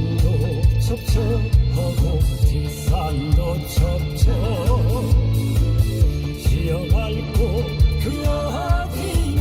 강도 첩첩하고 뒷산도 첩첩. 지어갈 곳그 어디?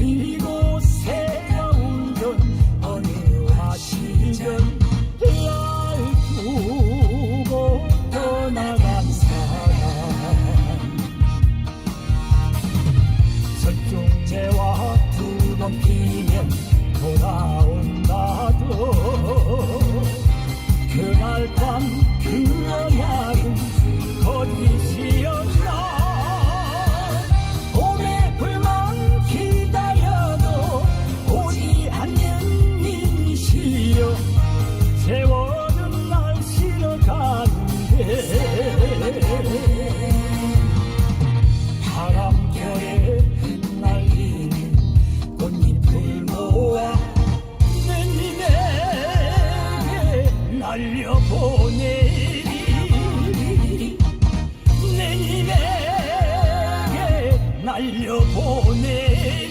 You. 날려보내리. 내 님에게 날려보내리.